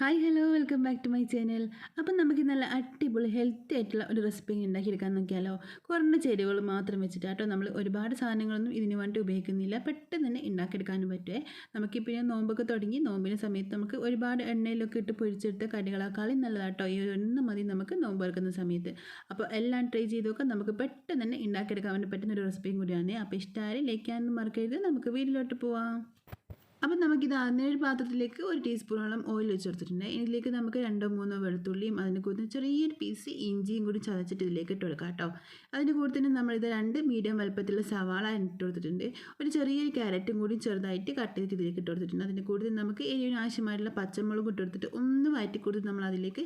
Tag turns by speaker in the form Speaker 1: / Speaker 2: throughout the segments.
Speaker 1: Hi hello welcome back to my channel അപ്പം നമുക്ക് നല്ല അടിപൊളി ഹെൽത്തി ആയിട്ടുള്ള ഒരു റെസിപ്പി ഉണ്ടാക്കിയെടുക്കാൻ നോക്കിയാലോ? കുറഞ്ഞ ചേരുവകൾ മാത്രം വെച്ചിട്ട് കേട്ടോ നമ്മൾ ഒരുപാട് സാധനങ്ങളൊന്നും ഇതിന് വേണ്ടി ഉപയോഗിക്കുന്നില്ല. പെട്ടെന്ന് തന്നെ ഉണ്ടാക്കിയെടുക്കാനും പറ്റുമേ നമുക്കിപ്പോൾ നോമ്പൊക്കെ തുടങ്ങി നോമ്പിന് സമയത്ത് നമുക്ക് ഒരുപാട് എണ്ണയിലൊക്കെ ഇട്ട് പൊരിച്ചെടുത്ത കടികളാക്കാളും നല്ലതാട്ടോ ഈ ഒന്ന് മതി നമുക്ക് നോമ്പ് എടുക്കുന്ന സമയത്ത്. അപ്പോൾ എല്ലാം ട്രൈ ചെയ്ത് നോക്കാം നമുക്ക് പെട്ടെന്ന് തന്നെ ഉണ്ടാക്കിയെടുക്കാൻ വേണ്ടി പറ്റുന്ന ഒരു റെസിപ്പിയും കൂടിയാണ്. അപ്പോൾ ഇഷ്ടമായി ചെയ്യാനും മറക്കരുത്. നമുക്ക് വീട്ടിലോട്ട് പോവാം. അപ്പം നമുക്കിത് ഒരു പാത്രത്തിലേക്ക് ഒരു ടീസ്പൂണോളം ഓയിൽ വെച്ച് കൊടുത്തിട്ടുണ്ട് ഇതിലേക്ക് നമുക്ക് രണ്ടോ മൂന്നോ വെളുത്തുള്ളിയും അതിന് കൂടെ ചെറിയൊരു പീസ് ഇഞ്ചിയും കൂടി ചതച്ചിട്ട് ഇതിലേക്ക് ഇട്ട് കൊടുക്കാം കേട്ടോ. അതിന് കൂടെ തന്നെ നമ്മളിത് രണ്ട് മീഡിയം വലുപ്പത്തിലുള്ള സവാള ഇട്ട് കൊടുത്തിട്ടുണ്ട്. ഒരു ചെറിയൊരു ക്യാരറ്റും കൂടി ചെറുതായിട്ട് കട്ട് ചെയ്തിട്ട് ഇതിലേക്ക് ഇട്ട് കൊടുത്തിട്ടുണ്ട്. അതിന് കൂടുതൽ നമുക്ക് എരിവിന് ആവശ്യമായിട്ടുള്ള പച്ചമുളക് ഇട്ട് കൊടുത്തിട്ട് ഒന്ന് വയറ്റി കൊടുത്ത് നമ്മൾ അതിലേക്ക്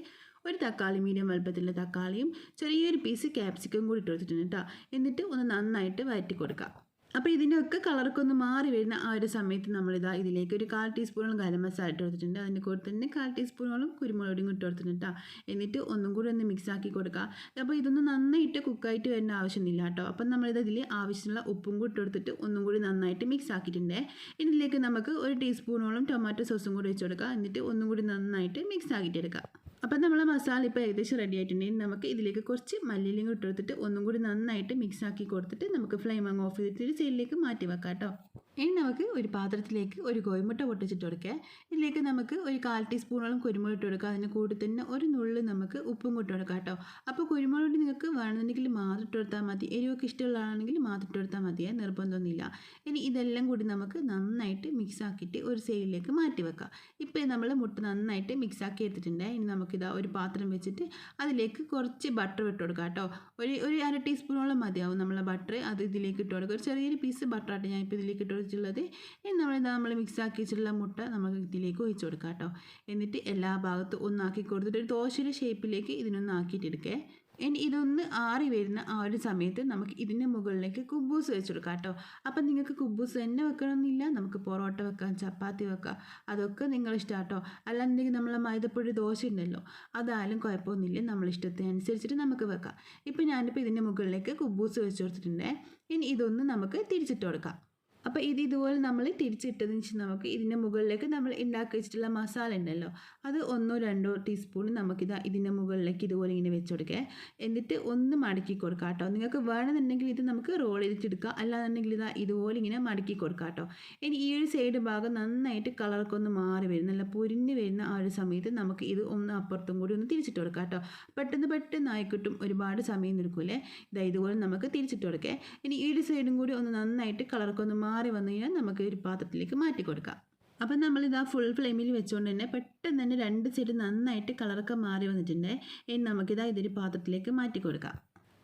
Speaker 1: ഒരു തക്കാളി മീഡിയം വലുപ്പത്തിലുള്ള തക്കാളിയും ചെറിയൊരു പീസ് ക്യാപ്സിക്കം കൂടി ഇട്ട് കൊടുത്തിട്ടുണ്ട് കേട്ടോ. എന്നിട്ട് ഒന്ന് നന്നായിട്ട് വയറ്റി കൊടുക്കാം. അപ്പോൾ ഇതിന്റെയൊക്കെ കളറൊക്കെ ഒന്ന് മാറി വരുന്ന ആ ഒരു സമയത്ത് നമ്മളിതാ ഇതിലേക്ക് ഒരു കാൽ ടീസ്പൂണോളം ഗരം മസാല ഇട്ട് കൊടുത്തിട്ടുണ്ട്. അതിന്റെ കൂടെ തന്നെ കാൽ ടീസ്പൂണോളം കുരുമുളകും ഇട്ട് കൊടുത്തിട്ടുണ്ട് കേട്ടോ എന്നിട്ട് ഒന്നും കൂടി ഒന്ന് മിക്സ് ആക്കി കൊടുക്കുക അപ്പോൾ ഇതൊന്ന് നന്നായിട്ട് കുക്കായിട്ട് വരുന്ന ആവശ്യമൊന്നുമില്ല കേട്ടോ അപ്പം നമ്മളിത് ഇതിൽ ആവശ്യമുള്ള ഉപ്പും കൂടി ഇട്ട് കൊടുത്തിട്ട് ഒന്നും കൂടി നന്നായിട്ട് മിക്സ് ആക്കിയിട്ടുണ്ട്. ഇതിലേക്ക് നമുക്ക് ഒരു ടീസ്പൂണോളം ടൊമാറ്റോ സോസും കൂടി വെച്ച് കൊടുക്കുക എന്നിട്ട് ഒന്നും കൂടി നന്നായിട്ട് മിക്സ് ആക്കിയിട്ട് എടുക്കുക അപ്പം നമ്മളെ മസാല ഇപ്പോൾ ഏകദേശം റെഡി ആയിട്ടുണ്ടെങ്കിൽ നമുക്ക് ഇതിലേക്ക് കുറച്ച് മല്ലിയിലും ഇട്ട് കൊടുത്തിട്ട് ഒന്നും കൂടി നന്നായിട്ട് മിക്സ് ആക്കി കൊടുത്തിട്ട് നമുക്ക് ഫ്ലെയിം അങ്ങ് ഓഫ് ചെയ്തിട്ട് ഒരു സൈഡിലേക്ക് മാറ്റി വെക്കാം കേട്ടോ. ഇനി നമുക്ക് ഒരു പാത്രത്തിലേക്ക് ഒരു കോയിമുട്ട പൊട്ടിച്ചിട്ട് കൊടുക്കുക ഇതിലേക്ക് നമുക്ക് ഒരു കാൽ ടീസ്പൂണോളം കുരുമുളക് ഇട്ട് കൊടുക്കുക അതിന് കൂടി തന്നെ ഒരു നുള്ളിൽ നമുക്ക് ഉപ്പും കൂട്ടി കൊടുക്കാം കേട്ടോ. അപ്പോൾ കുരുമുളക് നിങ്ങൾക്ക് വേണമെന്നുണ്ടെങ്കിൽ മാത്രം ഇട്ട് കൊടുത്താൽ മതി. എരിവൊക്കെ ഇഷ്ടമുള്ളതാണെങ്കിൽ മാത്രം ഇട്ട് കൊടുത്താൽ മതിയേ നിർബന്ധമൊന്നുമില്ല. ഇനി ഇതെല്ലാം കൂടി നമുക്ക് നന്നായിട്ട് മിക്സ് ആക്കിയിട്ട് ഒരു സൈഡിലേക്ക് മാറ്റി വെക്കാം. ഇപ്പോൾ നമ്മൾ മുട്ട നന്നായിട്ട് മിക്സ് ആക്കി എടുത്തിട്ടുണ്ട്. ഇനി നമുക്കിതാ ഒരു പാത്രം വെച്ചിട്ട് അതിലേക്ക് കുറച്ച് ബട്ടർ ഇട്ട് കൊടുക്കാം കേട്ടോ. ഒരു ഒരു അര ടീസ്പൂണോളം മതിയാവും നമ്മളെ ബട്ടർ അത് ഇതിലേക്ക് ഇട്ട് കൊടുക്കുക ഒരു ചെറിയൊരു പീസ് ബട്ടറായിട്ട് ഞാൻ ഇപ്പോൾ ഇതിലേക്ക് ഇട്ട് വെച്ചിട്ടുള്ളത്. ഇനി നമ്മളിതാ നമ്മൾ മിക്സ് ആക്കി വെച്ചിട്ടുള്ള മുട്ട നമുക്ക് ഇതിലേക്ക് ഒഴിച്ച് കൊടുക്കാം കേട്ടോ. എന്നിട്ട് എല്ലാ ഭാഗത്തും ഒന്നാക്കി കൊടുത്തിട്ട് ഒരു ദോശയുടെ ഷേപ്പിലേക്ക് ഇതിനൊന്ന് ആക്കിയിട്ടെടുക്കേ. ഇനി ഇതൊന്ന് ആറി വരുന്ന ആ ഒരു സമയത്ത് നമുക്ക് ഇതിന്റെ മുകളിലേക്ക് കുബൂസ് വെച്ച് കൊടുക്കാം കേട്ടോ. അപ്പം നിങ്ങൾക്ക് കുബൂസ് തന്നെ വെക്കണമെന്നില്ല നമുക്ക് പൊറോട്ട വെക്കാം ചപ്പാത്തി വെക്കാം അതൊക്കെ നിങ്ങളിഷ്ടം കേട്ടോ. അല്ലാന്നുണ്ടെങ്കിൽ നമ്മളെ മൈദപ്പൊടി ദോശ ഉണ്ടല്ലോ അതായാലും കുഴപ്പമൊന്നുമില്ല നമ്മൾ ഇഷ്ടത്തിനനുസരിച്ചിട്ട് നമുക്ക് വെക്കാം. ഇപ്പം ഞാനിപ്പോൾ ഇതിന്റെ മുകളിലേക്ക് കുബൂസ് വെച്ച് കൊടുത്തിട്ടുണ്ട്. ഇനി ഇതൊന്ന് നമുക്ക് തിരിച്ചിട്ട് കൊടുക്കാം. അപ്പോൾ ഇത് ഇതുപോലെ നമ്മൾ തിരിച്ചിട്ടതിന് ശേഷം നമുക്ക് ഇതിന്റെ മുകളിലേക്ക് നമ്മൾ ഉണ്ടാക്കി വെച്ചിട്ടുള്ള മസാല ഉണ്ടല്ലോ അത് ഒന്നോ രണ്ടോ ടീസ്പൂൺ നമുക്കിത് ഇതിന്റെ മുകളിലേക്ക് ഇതുപോലെ ഇങ്ങനെ വെച്ച് കൊടുക്കുക എന്നിട്ട് ഒന്ന് മടക്കി കൊടുക്കാം കേട്ടോ നിങ്ങൾക്ക് വേണമെന്നുണ്ടെങ്കിൽ ഇത് നമുക്ക് റോൾ ചെയ്തിട്ടെടുക്കുക അല്ലാന്നുണ്ടെങ്കിൽ ഇതാ ഇതുപോലെ ഇങ്ങനെ മടക്കി കൊടുക്കാം കേട്ടോ ഇനി ഈ ഒരു സൈഡ് ഭാഗം നന്നായിട്ട് കളറൊക്കെ ഒന്ന് മാറി വരും. നല്ല പൊരിഞ്ഞ് വരുന്ന ആ ഒരു സമയത്ത് നമുക്ക് ഇത് ഒന്ന് അപ്പുറത്തും കൂടി ഒന്ന് തിരിച്ചിട്ട് കൊടുക്കാം കേട്ടോ പെട്ടെന്ന് പെട്ടെന്ന് ആയിക്കിട്ടും ഒരുപാട് സമയം നിൽക്കൂലേ. ഇതാ ഇതുപോലെ നമുക്ക് തിരിച്ചിട്ട് കൊടുക്കുക ഇനി ഈ ഒരു സൈഡും കൂടി ഒന്ന് നന്നായിട്ട് കളറൊക്കെ ഒന്ന് മാറി വന്നു കഴിഞ്ഞാൽ നമുക്ക് ഒരു പാത്രത്തിലേക്ക് മാറ്റി കൊടുക്കാം. അപ്പം ഇതാ ഫുൾ ഫ്ലെയിമിൽ വെച്ചുകൊണ്ട് തന്നെ പെട്ടെന്ന് തന്നെ രണ്ട് സൈഡ് നന്നായിട്ട് കളറൊക്കെ മാറി വന്നിട്ടുണ്ട്. ഇനി നമുക്കിതാ ഇതൊരു പാത്രത്തിലേക്ക് മാറ്റി കൊടുക്കാം.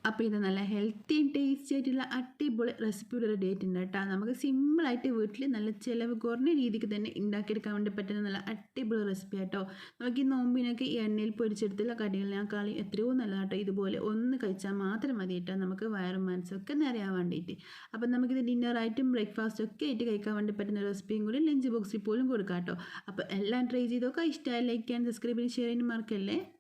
Speaker 1: അപ്പോൾ ഇത് നല്ല ഹെൽത്തിയും ടേസ്റ്റി ആയിട്ടുള്ള അടിപൊളി റെസിപ്പിയുടെ ഒരു ഡേറ്റ് ഉണ്ട് കേട്ടോ. നമുക്ക് സിമ്പിളായിട്ട് വീട്ടിൽ നല്ല ചിലവ് കുറഞ്ഞ രീതിക്ക് തന്നെ ഉണ്ടാക്കിയെടുക്കാൻ വേണ്ടി പറ്റുന്ന നല്ല അടിപൊളി റെസിപ്പി കേട്ടോ നമുക്ക് ഈ നോമ്പിനൊക്കെ ഈ എണ്ണയിൽ പൊരിച്ചെടുത്തുള്ള കടികളിനേക്കാളും എത്രയോ നല്ല കേട്ടോ. ഇതുപോലെ ഒന്ന് കഴിച്ചാൽ മാത്രം മതി കേട്ടോ. നമുക്ക് വയറും മനസ്സൊക്കെ നിറയാൻ വേണ്ടിയിട്ട്. അപ്പം നമുക്കിത് ഡിന്നറായിട്ടും ബ്രേക്ക്ഫാസ്റ്റ് ഒക്കെ ആയിട്ട് കഴിക്കാൻ വേണ്ടി പറ്റുന്ന റെസിപ്പിയും കൂടി ലഞ്ച് ബോക്സിൽ പോലും കൊടുക്കാം കേട്ടോ. അപ്പോൾ എല്ലാം ട്രൈ ചെയ്തൊക്കെ ഇഷ്ടമായി ലൈക്ക് ആൻഡ് സബ്സ്ക്രൈബ് ചെയ്യാൻ ഷെയർ